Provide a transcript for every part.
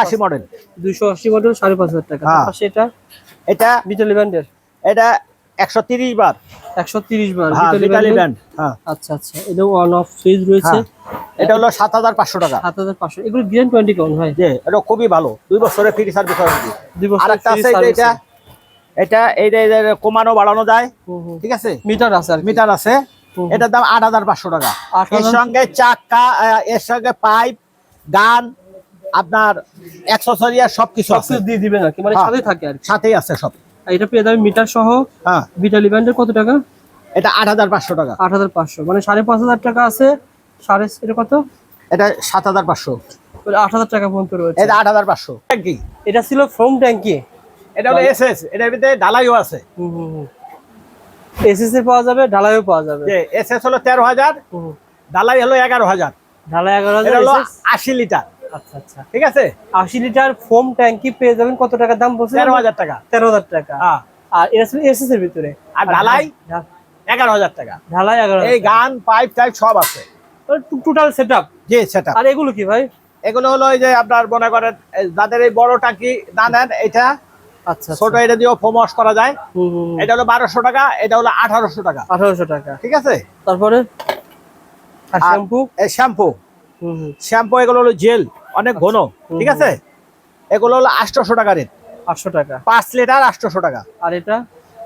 আশি মডেল দুইশো আশি মডেল সাড়ে পাঁচ হাজার টাকা। হ্যাঁ। পাশে এটা এটা বিটালি ব্যান্ডের এটা একশো তিরিশ বার। একশো তিরিশ বার হ্যাঁ বিটালি ব্যান্ড হ্যাঁ। আচ্ছা আচ্ছা অফ সুইচ রয়েছে। হ্যাঁ। এটা হলো সাত হাজার পাঁচশো টাকা। সাত হাজার পাঁচশো। এগুলো বিয়ান টোয়েন্টি কেমন ভাই যে এটা খুবই ভালো। দুই বছরের ফ্রি সার্ভিস দুই বছর আছে এটা এটা এই যে- কমানো বাড়ানো যায়। ঠিক আছে? মিটার আছে মিটার আছে। এটার দাম আট হাজার পাঁচশো টাকা। 8,500 এর সঙ্গে চাকা এর সঙ্গে পাইপ গান আপনার অ্যাক্সেসরিয়া সবকিছু আছে। সবকিছু দিয়ে দিবেন আর কি মানে হ্যাঁ। সাথে থাকে আর সাথেই আছে সব। এটা পেয়ে যাবেন মিটার সহ হ্যাঁ। বিটালি ব্যান্ডের কত টাকা? এটা আট হাজার পাঁচশো টাকা। আট হাজার পাঁচশো। মানে সাড়ে পাঁচ হাজার টাকা আছে। সাড়ে এটা কত? এটা সাত হাজার পাঁচশো। মানে আট হাজার টাকা পর্যন্ত রয়েছে এটা আট হাজার পাঁচশো। কি এটা ছিল ফ্রম ট্যাঙ্কি এটা হলো এস এস এটার ভিতরে ঢালাইও আছে। এসএসএ পাওয়া যাবে ঢালাইও পাওয়া যাবে। যে এস এস হলো তেরো হাজার হুম। ডালাই হলো এগারো হাজার। ঢালাই এগারো এটা হাজার হলো SS আশি লিটার। আচ্ছা আচ্ছা। ঠিক আছে? আশি লিটার ফোম ট্যাঙ্কি পেয়ে যাবেন কত টাকা দাম বলছেন? তেরো হাজার টাকা। তেরো হাজার টাকা। হ্যাঁ। আর এটা ছিল এসএস এর ভিতরে? আর ঢালাই? এগারো হাজার টাকা। ঢালাই এগারো এই গান পাইপ টাইপ সব আছে। টোটাল সেট আপ জি সেটা আর এগুলো কি ভাই? এগুলো হলো ওই যে আপনার মনে করেন যাদের এই বড় টাকি না নেন এটা আচ্ছা ছোট এটা দিয়েও ফোম ওয়াশ করা যায়। এটা হলো বারোশো টাকা এটা হলো আঠারোশো টাকা। আঠারোশো টাকা। ঠিক আছে? তারপরে? শ্যাম্পু? শ্যাম্পু। শ্যাম্পু এগুলো হলো জেল। অনেক ঘন ঠিক আছে? এগুলো হলো আটশোশো টাকা রেট। আটশো টাকা। পাঁচ লিটার আটশোশো টাকা। আর এটা?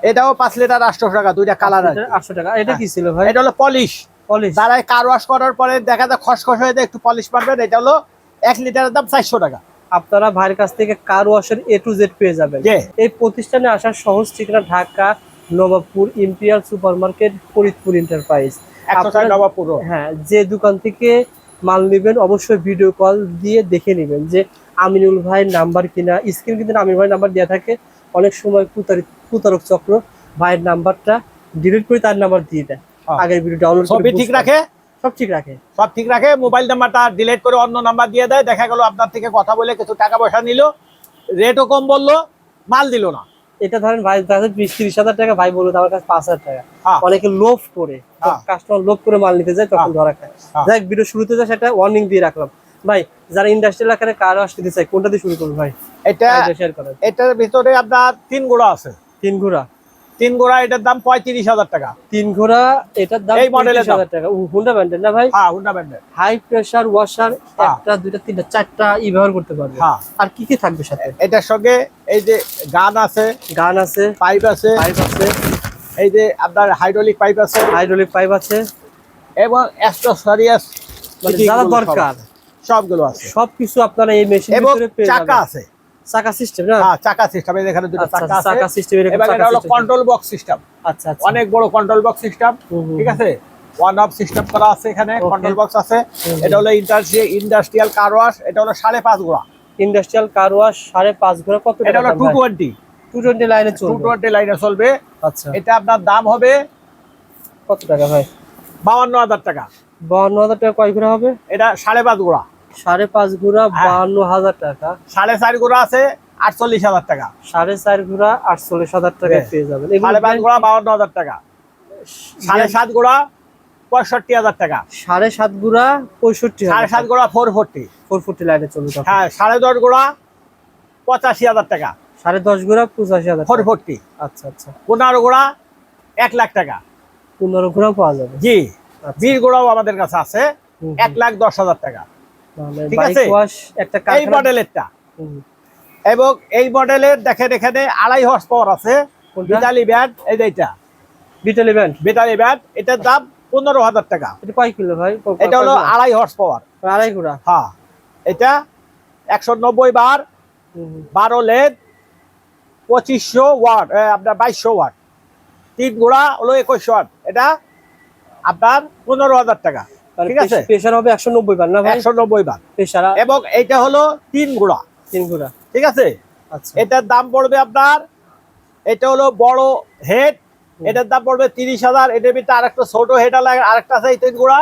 এটাও পাঁচ লিটার আটশোশো টাকা দুইটা কালার আছে আটশো টাকা এটা কি ছিল ভাই? এটা হলো পলিশ। পলিশ। কার ওয়াশ করার পরে দেখা যায় খসখস হয়ে যায় একটু পলিশ মারবেন। এটা হলো এক লিটারের দাম চারশো টাকা। আপনারা ভাইয়ের কাছ থেকে কার ওয়াশের এ টু জেড পেয়ে যাবেন। এই প্রতিষ্ঠানে আসার সহজ ঠিকানা Dhaka Nawabpur imperial supermarket Faridpur enterprise হ্যাঁ যে দোকান থেকে মাল নেবেন অবশ্যই ভিডিও কল দিয়ে দেখে নেবেন যে আমিনুল ভাইয়ের নাম্বার কিনা। স্ক্রিন কিন্তু আমিনুল ভাইয়ের নাম্বার দেওয়া থাকে। অনেক সময় প্রতারিত প্রতারক চক্র ভাইয়ের নাম্বারটা ডিলিট করে তার নাম্বার দিয়ে দেয়। হ্যাঁ। আগের ভিডিও ডাউনলোড সবই ঠিক রাখে? সব ঠিক রাখে। সব ঠিক রাখে মোবাইল নাম্বারটা ডিলিট করে অন্য নাম্বার দিয়ে দেয়। দেখা গেল আপনার থেকে কথা বলে কিছু টাকা পয়সা নিল রেটও কম বলল মাল দিল না। এটা ধরেন ভাই তাদের বিশ তিরিশ হাজার টাকা ভাই বলুন আমার কাছে পাঁচ হাজার টাকা হ্যাঁ। অনেকে লোভ করে হ্যাঁ। কাস্টমার লোভ করে মাল নিতে যায় তখন হ্যাঁ। ধরা খায় হ্যাঁ। যাই ভিডিও শুরুতে যায় সেটা ওয়ার্নিং দিয়ে রাখলাম ভাই যারা ইন্ডাস্ট্রিয়াল আকারে কার আসতে চাই কোনটা দিয়ে শুরু করব ভাই এটা শেয়ার করেন এটার ভিতরে আপনার তিন গোড়া আছে তিন ঘোড়া তিন গোড়া এটার দাম পঁয়ত্রিশ হাজার টাকা। তিন ঘোড়া এটার দাম এই মডেলের হাজার টাকা। হুন্ডা ব্যান্ডের না ভাই? হ্যাঁ হুন্ডা ব্যান্ডের হাই প্রেসার ওয়াশার। একটা দুইটা তিনটা চারটা ই ব্যবহার করতে পারবে। হ্যাঁ। আর কি কি থাকবে সাথে? এটার সঙ্গে এই যে গান আছে গান আছে পাইপ আছে পাইপ আছে। এই যে আপনার হাইড্রোলিক পাইপ আছে। হাইড্রোলিক পাইপ আছে। এবং অ্যাস্ট্রোসারিয়াস মানে যারা দরকার সবগুলো আছে। সবকিছু আপনারা এই মেশিন এবং ভিতরে পেয়ে চাকা আছে। চাকা সিস্টেম না? হ্যাঁ চাকা সিস্টেম এখানে দুটো আচ্ছা, চাকা আছে। চাকা সিস্টেম এরকম চাকা এটা হলো কন্ট্রোল বক্স সিস্টেম আচ্ছা আচ্ছা। অনেক বড় কন্ট্রোল বক্স সিস্টেম ঠিক আছে? ওয়ান অফ সিস্টেম করা আছে এখানে কন্ট্রোল বক্স আছে। এটা হলো ইন্ডাস্ট্রিয়াল কার ওয়াশ এটা হলো সাড়ে পাঁচ গোড়া। ইন্ডাস্ট্রিয়াল কার ওয়াশ সাড়ে পাঁচ ঘোড়া কত এটা হলো টু টোয়েন্টি টু টোয়েন্টি লাইনে টু চলবে। টোয়েন্টি লাইনে চলবে। আচ্ছা। এটা আপনার দাম হবে কত টাকা ভাই? বাউান্ন হাজার টাকা। বাহান্ন হাজার টাকা কয় ঘোড়া হবে? এটা সাড়ে পাঁচ গোড়া। সাড়ে পাঁচ ঘোড়া হ্যাঁ। বাহান্ন হাজার টাকা। সাড়ে চার গোড়া আছে আটচল্লিশ হাজার টাকা। সাড়ে চার ঘোড়া আটচল্লিশ হাজার টাকায় হ্যাঁ। পেয়ে যাবেন। সাড়ে পাঁচ ভাই গোড়া বাউন্ন হাজার টাকা। সাড়ে সাত গোড়া পঁয়ষট্টি হাজার টাকা। সাড়ে সাত ঘোড়া পঁয়ষট্টি সাড়ে সাত গোড়া ফোর ফোরটি। ফোর ফুটি লাইনে চলবে হ্যাঁ সাড়ে দশ গোড়া পঁচাশি হাজার টাকা। সাড়ে দশ ঘোড়া পঁচাশি হাজার ফোর টাকা। ফোরটি। আচ্ছা আচ্ছা। পনেরো গোড়া এক লাখ টাকা। পনেরো ঘোড়া পাওয়া যাবে। জি আচ্ছা। বিশ গোড়াও আমাদের কাছে আছে। এক লাখ দশ হাজার টাকা। ঠিক আছে? একটা এই মডেলেরটা এবং এই মডেলের দেখেন এখানে আড়াই হর্স পাওয়ার আছে? বিটালি ব্যাট এই যে এটা। বিটেল ইভেন্ট বিটালি ব্যাট এটার দাম পনেরো হাজার টাকা। এটা কয় কিলো ভাই? এটা হলো আড়াই হর্স পাওয়ার আড়াই ঘোড়া? হ্যাঁ। এটা একশো নব্বই বার। বারো লেদ পঁচিশশো ওয়াট আপনার বাইশশো ওয়াট। তিন গোড়া হলো একুশশো ওয়াট। এটা আপনার পনেরো হাজার টাকা। ঠিক আছে? প্রেসার হবে একশো নব্বই বার না ভাই? বার। প্রেসার এবং এইটা হলো তিন গোড়া। তিন ঘোড়া ঠিক আছে? আচ্ছা। এটার দাম পড়বে আপনার এটা হলো বড় হেড এটার দাম পড়বে তিরিশ হাজার। এটার ভিতরে আরেকটা ছোট হেড আরেকটা আছে এই তিন গোড়া।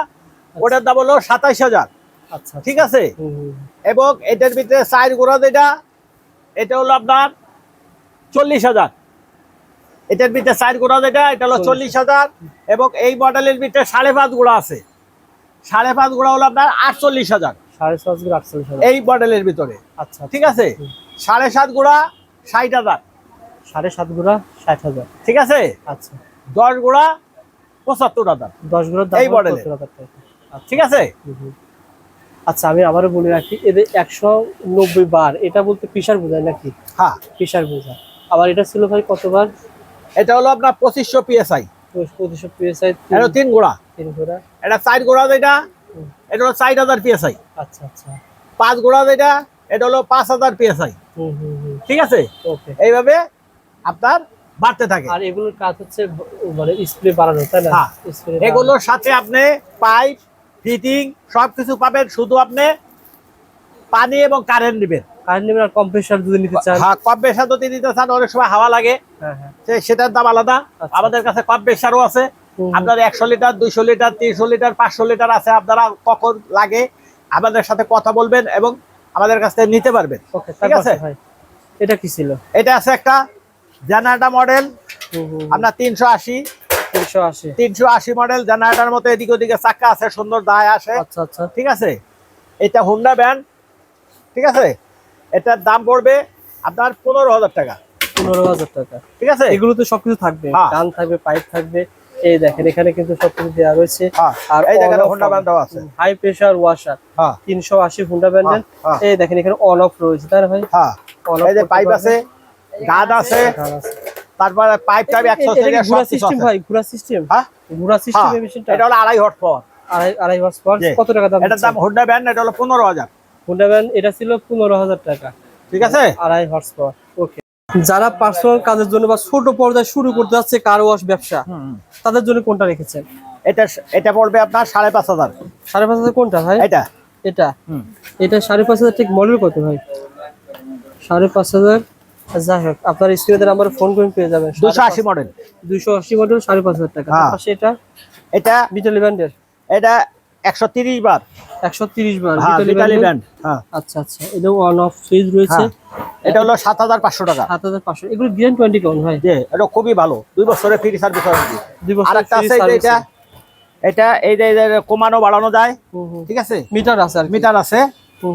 ওটার দাম হলো হাজার। আচ্ছা ঠিক আছে। এবং এটার ভিতরে সাইড গোড়া যেটা এটা হলো আপনার চল্লিশ হাজার। এটার ভিতরে যেটা এটা হলো চল্লিশ। হাজার। এবং এই মডেলের ভিতরে সাড়ে পাঁচ গোড়া আছে। সাড়ে পাঁচ গোড়া হলো আপনার আটচল্লিশ হাজার। সাড়ে পাঁচ আটচল্লিশ হাজার। এই মডেলের ভিতরে। আচ্ছা ঠিক আছে? সাড়ে সাত গোড়া ষাট হাজার। সাড়ে সাত গুড়া ষাট হাজার। ঠিক আছে? আচ্ছা। দশ গোড়া পঁচাত্তর হাজার। দশ দাম এই হলো মডেলের। 70,000 টাকা। আচ্ছা ঠিক আছে। আচ্ছা আমি আবারও বলে রাখি এদের একশো নব্বই বার এটা বলতে পিসার বোঝায় নাকি? হ্যাঁ। পিসার বোঝায়। আবার এটা ছিল ভাই কতবার? এটা হলো আপনার পঁচিশশো পিএসআই পঁচিশশো পিএসআই তিন গোড়া। তিন ঘোড়া এটা চার গোড়া যেটা এটা? হলো চার হাজার পিএসআই আচ্ছা আচ্ছা। পাঁচ গোড়া যেটা এটা? হলো পাঁচ হাজার পিএসআই ঠিক আছে? এইভাবে আপনার বাড়তে থাকে। আর এগুলোর কাজ হচ্ছে মানে স্প্রে বাড়ানো তাই না? হ্যাঁ। এগুলোর সাথে আপনি পাইপ ফিটিং সবকিছু পাবেন। শুধু আপনি পানি এবং কারেন্ট নেবেন। কারেন্ট নেবেন আর কম্প্রেসার যদি নিতে চান। হ্যাঁ কম বেশা যদি দিতে চান অনেক সময় হাওয়া লাগে। হ্যাঁ হ্যাঁ। সে- সেটার দাম আলাদা। আচ্ছা। আমাদের কাছে কম বেশারও আছে। আপনার একশো লিটার দুইশো লিটার তিনশো লিটার পাঁচশো লিটার আছে আপনারা কখন লাগে আমাদের সাথে কথা বলবেন এবং আমাদের কাছ থেকে নিতে পারবেন। ঠিক আছে? এটা কি ছিল? এটা আছে একটা জেনারেটা মডেল আপনার তিনশো আশি। তিনশো আশি। মডেল জেনারেটার মতো এদিকে ওদিকে চাক্কা আছে সুন্দর দায় আসে। আচ্ছা আচ্ছা। ঠিক আছে? এটা হুন্ডা ব্যান্ড ঠিক আছে? এটার দাম পড়বে আপনার পনেরো হাজার টাকা। পনেরো হাজার টাকা। ঠিক আছে? এগুলো তো সবকিছু থাকবে হ্যাঁ। গান থাকবে পাইপ থাকবে এই দেখেন এখানে কিন্তু সবকিছু দেওয়া রয়েছে। হ্যাঁ, আর এই দেখেন হুন্ডা ব্যান্ড আছে। হাই প্রেসার ওয়াশার হ্যাঁ। তিনশো আশি হুন্ডা ব্যান্ডের হ্যাঁ, এই দেখেন এখানে অন অফ রয়েছে না ভাই? হ্যাঁ। এই যে পাইপ আছে গাদ আছে। তারপরে পাইপ টাইপ একশো ঘোরা সিস্টেম ভাই? ঘোরা সিস্টেম হ্যাঁ। ঘোরা সিস্টেম মেশিনটা এটা হলো আড়াই হট পাওয়ার আড়াই আড়াই হর্স পাওয়ার কত টাকা দাম এটার দাম হুন্ডা ব্যান্ড এটা হলো পনেরো হাজার। হুন্ডা ব্যান্ড এটা ছিল পনেরো হাজার টাকা। ঠিক আছে? আড়াই হর্স পাওয়ার ওকে যারা পার্সোনাল কাজের জন্য বা ছোট পর্দায় শুরু করতে যাচ্ছে কার ওয়াশ ব্যবসা তাদের জন্য কোনটা রেখেছেন? এটা এটা পড়বে আপনার সাড়ে পাঁচ হাজার। সাড়ে পাঁচ হাজার কোনটা ভাই? এটা। এটা। এটা সাড়ে পাঁচ হাজার ঠিক মডেল কত ভাই? সাড়ে পাঁচ হাজার। যাই হোক আপনার স্ক্রিনে নাম্বার ফোন করে পেয়ে যাবেন। দুশো আশি মডেল দুইশো আশি মডেল সাড়ে পাঁচ হাজার টাকা। হ্যাঁ। পাশে এটা এটা বিটালি ব্যান্ডের এটা একশো তিরিশ বার। একশো তিরিশ বার। হ্যাঁ বিটালি ব্যান্ড হ্যাঁ। আচ্ছা আচ্ছা। এটা ওয়ান অফ সুইচ রয়েছে। হ্যাঁ। এটা হলো সাত হাজার পাঁচশো টাকা। সাত হাজার পাঁচশো। এগুলো গ্রিন টোয়েন্টি কেমন ভাই। যে এটা খুবই ভালো। দুই বছরের ফ্রি সার্ভিস ওয়ারেন্টি দুই বছর আছে এটা। এটা এই যে কমানো বাড়ানো যায়। ঠিক আছে? মিটার আছে আর মিটার আছে।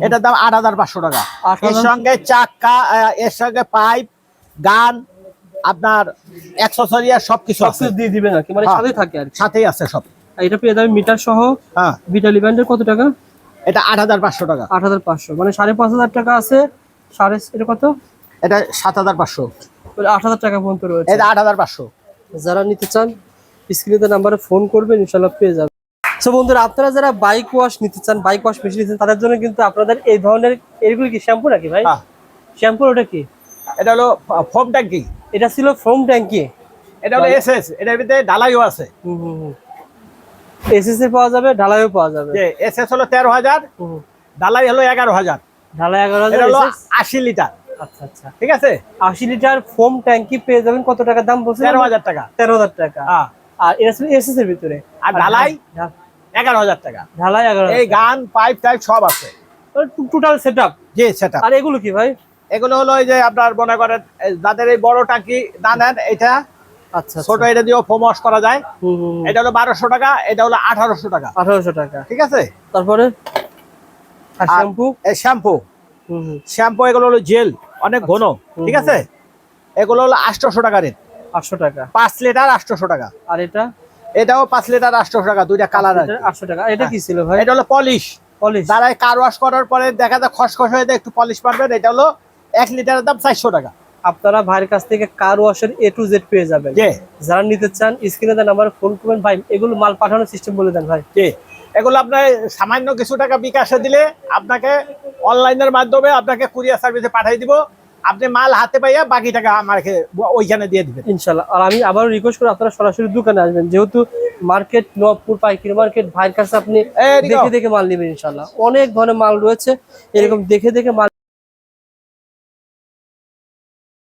এটার দাম আট হাজার পাঁচশো টাকা। এর সঙ্গে চাকা এর সঙ্গে পাইপ গান আপনার অ্যাক্সেসরিয়া সবকিছু দিয়ে দিবেন আর কি। মানে হ্যাঁ। সাথে থাকে আর সাথেই আছে সব। এটা পেয়ে যাবেন মিটার সহ হ্যাঁ। বিটালি ব্যান্ডের কত টাকা? এটা আট হাজার পাঁচশো টাকা। আট হাজার পাঁচশো। মানে সাড়ে পাঁচ হাজার টাকা আছে। সাড়ে এটা কত? এটা সাত হাজার পাঁচশো। আট হাজার টাকা পর্যন্ত রয়েছে এটা আট হাজার পাঁচশো। যারা নিতে চান স্ক্রিনে নাম্বারে ফোন করবেন ইনশাল্লাহ পেয়ে যাবেন। সো বন্ধুরা আপনারা যারা বাইক ওয়াশ নিতে চান বাইক ওয়াশ মেশিন নিতে তাদের জন্য কিন্তু আপনাদের এই ধরনের এগুলো কি শ্যাম্পু নাকি ভাই? হ্যাঁ। শ্যাম্পু ওটা কি? এটা হলো ফোম ট্যাঙ্কি এটা ছিল ফোম ট্যাঙ্কি এটা হলো এস এস এটার ভিতরে ডালাইও আছে। হুম হুম। হুম এসএসএ পাওয়া যাবে ঢালাইও পাওয়া যাবে। যে এস এস হলো তেরো হাজার হুম। হলো এগারো হাজার। ঢালাই এগারো হাজার আশি লিটার। আচ্ছা আচ্ছা। ঠিক আছে? আশি লিটার ফোম ট্যাঙ্কি পেয়ে যাবেন কত টাকা দাম বলছেন তেরো হাজার টাকা। তেরো হাজার টাকা। হ্যাঁ। আর এটা ছিল এসএস এর ভিতরে। আর ঢালাই? এগারো হাজার টাকা। ঢালাই এগারো এই গান পাইপ টাইপ সব আছে। টোটাল সেট আপ জি সেটা আর এগুলো কি ভাই? এগুলো হলো এই যে আপনার মনে করেন যাদের এই বড় টাকি দানেন এটা ছোট এটা দিয়েও ফোম ওয়াশ করা যায়। এটা হলো বারোশো টাকা এটা হলো আঠারোশো টাকা। আঠারোশো টাকা। ঠিক আছে? তারপরে? শ্যাম্পু? শ্যাম্পু। শ্যাম্পু এগুলো হলো জেল অনেক ঘন ঠিক আছে? এগুলো হলো আটশোশো টাকা রেট। আটশো টাকা। পাঁচ লিটার আটশোশো টাকা। আর এটা? এটাও পাঁচ লিটার আটশোশো টাকা দুইটা কালার আছে আটশো টাকা। এটা কি ছিল ভাই? এটা হলো পলিশ। পলিশ। কার ওয়াশ করার পরে দেখা যায় খসখস হয়ে যায় একটু পলিশ মারবেন। এটা হলো এক লিটারের দাম চারশো টাকা। আপনারা ভাইয়ের কাছ থেকে কার ওয়াশের এ টু জেড পেয়ে যাবেন। যারা নিতে চান স্ক্রিনে দেন আমার ফোন করবেন। ভাই এগুলো মাল পাঠানোর সিস্টেম বলে দেন ভাই। এগুলো আপনার সামান্য কিছু টাকা বিকাশে দিলে আপনাকে অনলাইনের মাধ্যমে আপনাকে কুরিয়ার সার্ভিসে পাঠিয়ে দিব। আপনি মাল হাতে পাইয়া বাকি টাকা আমাকে ওইখানে দিয়ে দিবেন। ইনশাল্লাহ। আর আমি আবার রিকোয়েস্ট করি আপনারা সরাসরি দোকানে আসবেন। যেহেতু মার্কেট নবপুর পাইকারি মার্কেট ভাইয়ের কাছে আপনি দেখে দেখে মাল নেবেন ইনশাল্লাহ। অনেক ধরনের মাল রয়েছে। এরকম দেখে দেখে মাল